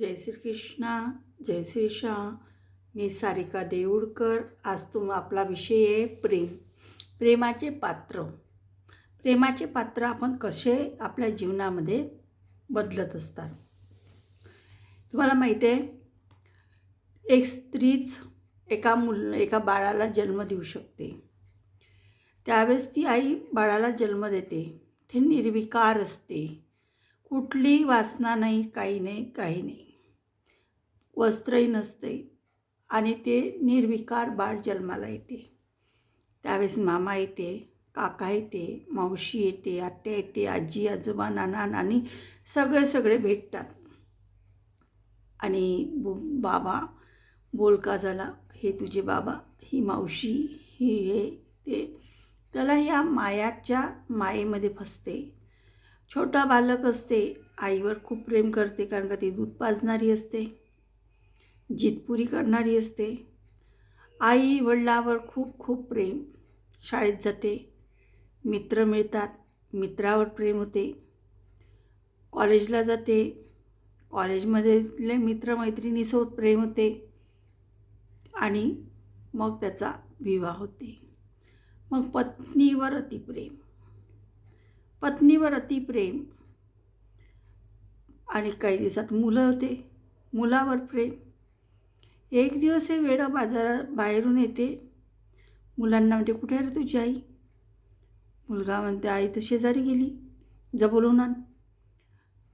जय श्री कृष्णा जय श्री श्याम मी सारिका देऊळकर. आज तुम आपला विषय आहे प्रेम. प्रेमाचे पात्र. प्रेमाचे पात्र आपण कसे आपल्या जीवनामध्ये बदलत असतात? तुम्हाला माहीत आहे एक स्त्रीच एका मुल एका बाळाला जन्म देऊ शकते. त्यावेळेस ती आई बाळाला जन्म देते. ते निर्विकार असते. कुठली वासना नाही काही नाही काही नाही. वस्त्रही नसते आणि ते निर्विकार बाळ जन्माला येते. त्यावेळेस मामा येते काका येते मावशी येते आत्या येते आजी आजोबा नाना नानी सगळे सगळे भेटतात. आणि बो बाबा बोलका झाला हे तुझे बाबा ही मावशी ही हे ते. त्याला या मायाच्या मायेमध्ये फसते. छोटा बालक असते आईवर खूप प्रेम करते कारण का ती दूध पाजणारी असते. जितपुरी करणारी असते. आई वडिलावर खूप खूप प्रेम. शाळेत जाते. मित्र मिळतात. मित्रावर प्रेम होते. कॉलेजला जाते. कॉलेजमधले मित्रमैत्रिणीसोबत प्रेम होते. आणि मग त्याचा विवाह होते. मग पत्नीवर अतिप्रेम पत्नीवर अतिप्रेम आणि काही दिवसात मुलं होते. मुलावर प्रेम. एक दिवस हे वेडा बाजारा बाहेरून येते. मुलांना म्हणते कुठे आहे रे तुझी आई? मुलगा म्हणते आई तर शेजारी गेली. जा बोलून आण.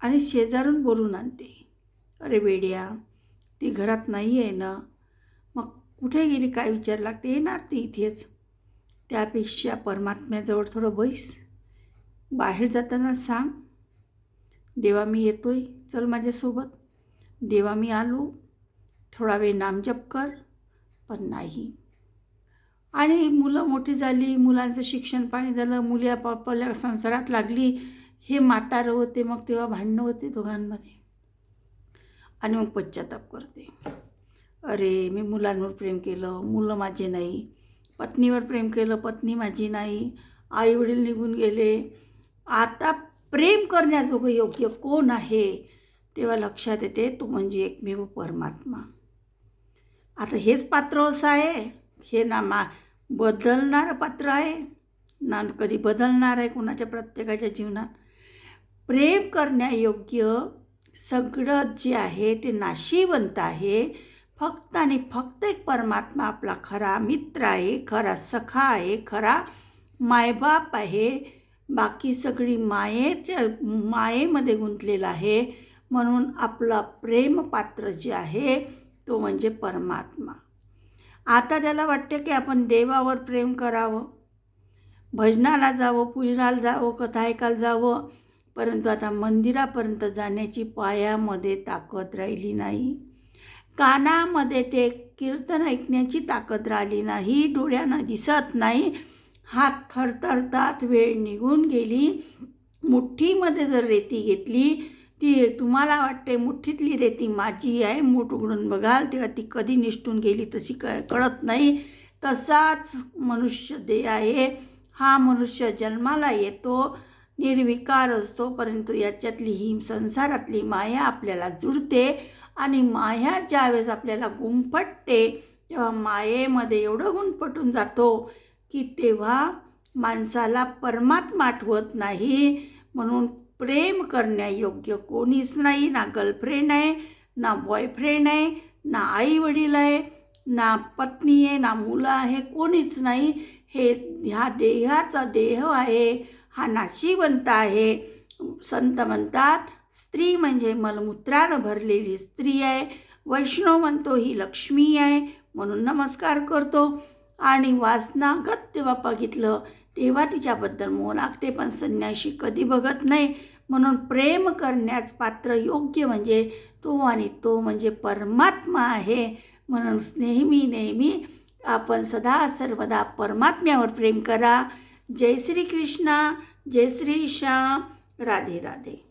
आणि शेजारून बोलून आणते. अरे वेड्या ती घरात नाही आहे ना. मग कुठे गेली? काय विचार लागते? येणार ती इथेच. त्यापेक्षा परमात्म्याजवळ थोडं बैस. बाहेर जाताना सांग. देवा मी येतोय. चल माझ्यासोबत. देवा मी आलो. थोडा वेळ नामजप कर पण नाही. आणि मुलं मोठी झाली मुलांचं शिक्षण पाणी झालं मुली आपापल्या संसारात लागली हे म्हातारं होते मग तेव्हा भांडणं होते दोघांमध्ये. आणि मग पश्चाताप करते. अरे मी मुलांवर प्रेम केलं मुलं माझे नाही. पत्नीवर प्रेम केलं पत्नी माझी नाही. आईवडील निघून गेले. आता प्रेम करण्याजोगं योग्य कोण आहे? तेव्हा लक्षात येते तो म्हणजे एकमेव परमात्मा. आता हेच पात्र असं आहे. हे ना मा बदलणारं पात्र आहे. ना कधी बदलणार आहे कोणाच्या प्रत्येकाच्या जीवनात. प्रेम करण्यायोग्य सगळं जे आहे ते नाशिवंत आहे. फक्त आणि फक्त एक परमात्मा आपला खरा मित्र आहे खरा सखा आहे खरा मायबाप आहे. बाकी सगळी मायेच्या मायेमध्ये गुंतलेलं आहे. म्हणून आपलं प्रेमपात्र जे आहे तो म्हणजे परमात्मा. आता त्याला वाटते की आपण देवावर प्रेम करावं. भजनाला जावं पूजनाला जावं कथा ऐकायला जावं परंतु आता मंदिरापर्यंत जाण्याची पायामध्ये ताकद राहिली नाही. कानामध्ये ते कीर्तन ऐकण्याची ताकद राहिली नाही डोळ्यांना दिसत नाही. हात थरथरतात वेळ निघून गेली. मुठ्ठीमध्ये जर रेती घेतली ती तुम्हाला वाटते मुठ्ठीतली रेती माझी आहे. मूठ उघडून बघाल तेव्हा ती कधी निष्ठून गेली तशी क कळत नाही. तसाच मनुष्य देह आहे. हा मनुष्य जन्माला येतो निर्विकार असतो परंतु याच्यातली ही संसारातली माया आपल्याला जुळते आणि माया ज्यावेळेस आपल्याला गुंफटते तेव्हा मायेमध्ये एवढं गुंफटून जातो की तेव्हा माणसाला परमात्मा आठवत नाही. म्हणून प्रेम करण्यायोग्य कोणीच नाही. ना गर्लफ्रेंड आहे ना बॉयफ्रेंड आहे ना आई वडील आहे ना पत्नी आहे ना मुलं आहे कोणीच नाही. हे ह्या देहाचा देह आहे हा नाशिवंत आहे. संत म्हणतात स्त्री म्हणजे मलमूत्रानं भरलेली स्त्री आहे. वैष्णव म्हणतो ही लक्ष्मी आहे. म्हणून नमस्कार करतो. आणि वासनागत तेव्हा बघितलं तेव्हा तिच्याबद्दल मोह लागते पण संन्याशी कधी बघत नाही. म्हणून प्रेम करण्यास पात्र योग्य म्हणजे तो आणि तो म्हणजे परमात्मा आहे. म्हणून नेहमी नेहमी आपण सदा सर्वदा परमात्म्यावर प्रेम करा. जय श्री कृष्णा जय श्री श्याम. राधे राधे.